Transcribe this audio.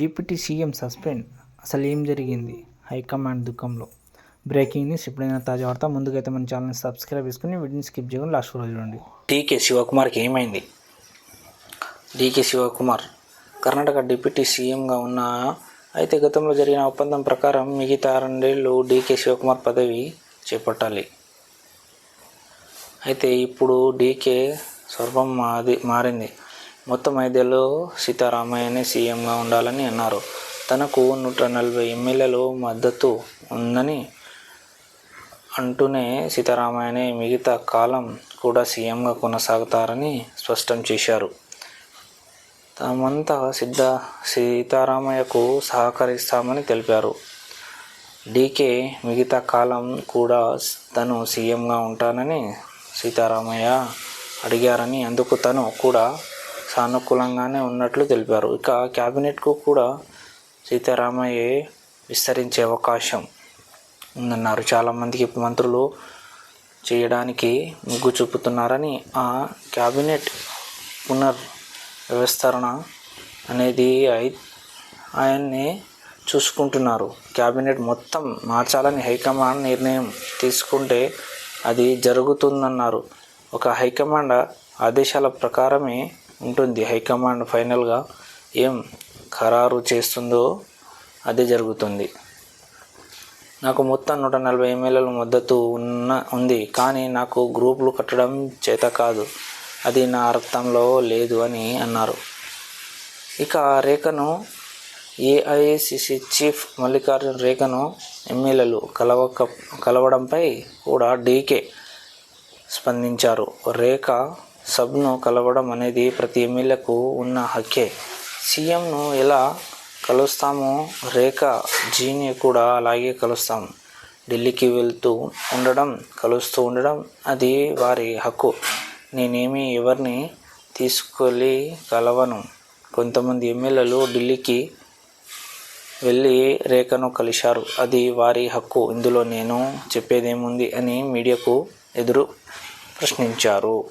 Deputy CM suspend. అసలు ఏం జరిగింది? హైకమాండ్ దుఃఖంలో. బ్రేకింగ్ న్యూస్ ఎప్పుడైనా తాజా వార్త ముందుకైతే మన ఛానల్ని సబ్స్క్రైబ్ చేసుకుని వీటిని స్కిప్ చేయకుండా లాస్ట్ రోజు చూడండి. డీకే శివకుమార్కి ఏమైంది? డీకే శివకుమార్ కర్ణాటక డిప్యూటీ సీఎంగా ఉన్న? అయితే గతంలో జరిగిన ఒప్పందం ప్రకారం మిగతా రెండేళ్ళు డీకే శివకుమార్ పదవి చేపట్టాలి. అయితే ఇప్పుడు డీకే స్వరూపం మాది మారింది. మొత్తం ఐదేళ్ళు సీతారామయ్యనే సీఎంగా ఉండాలని అన్నారు. తనకు నూట నలభై ఎమ్మెల్యేలు మద్దతు ఉందని అంటూనే సీతారామయ్యనే మిగతా కాలం కూడా సీఎంగా కొనసాగుతారని స్పష్టం చేశారు. తామంతా సిద్ధ సీతారామయ్యకు సహకరిస్తామని తెలిపారు. డీకే మిగతా కాలం కూడా తను సీఎంగా ఉంటానని సీతారామయ్య అడిగారని అందుకు తను కూడా సానుకూలంగానే ఉన్నట్లు తెలిపారు. ఇక క్యాబినెట్కు కూడా సీతారామయ్య విస్తరించే అవకాశం ఉందన్నారు. చాలామందికి మంత్రులు చేయడానికి మొగ్గు చూపుతున్నారని ఆ క్యాబినెట్ పునర్ వ్యవస్థరణ అనేది ఆయన్ని చూసుకుంటున్నారు. క్యాబినెట్ మొత్తం మార్చాలని హైకమాండ్ నిర్ణయం తీసుకుంటే అది జరుగుతుందన్నారు. ఒక హైకమాండ్ ఆదేశాల ప్రకారమే ఉంటుంది. హైకమాండ్ ఫైనల్గా ఏం ఖరారు చేస్తుందో అదే జరుగుతుంది. నాకు మొత్తం నూట నలభై ఎంఎల్ఎల మద్దతు ఉన్న ఉంది. కానీ నాకు గ్రూపులు కట్టడం చేత కాదు. అది నా అర్థంలో లేదు అని అన్నారు. ఇక రేఖను ఏఐసిసి చీఫ్ మల్లికార్జున రేఖను ఎమ్మెల్యేలు కలవక కలవడంపై కూడా డీకే స్పందించారు. రేఖ సబ్ను కలవడం అనేది ప్రతి ఎమ్మెల్యేకు ఉన్న హక్కే. సీఎంను ఎలా కలుస్తామో రేఖ జీని కూడా అలాగే కలుస్తాం. ఢిల్లీకి వెళ్తూ ఉండడం కలుస్తూ ఉండడం అది వారి హక్కు. నేనేమి ఎవరిని తీసుకెళ్ళి కలవను. కొంతమంది ఎమ్మెల్యేలు ఢిల్లీకి వెళ్ళి రేఖను కలిశారు. అది వారి హక్కు. ఇందులో నేను చెప్పేదేముంది అని మీడియాకు ఎదురు ప్రశ్నించారు.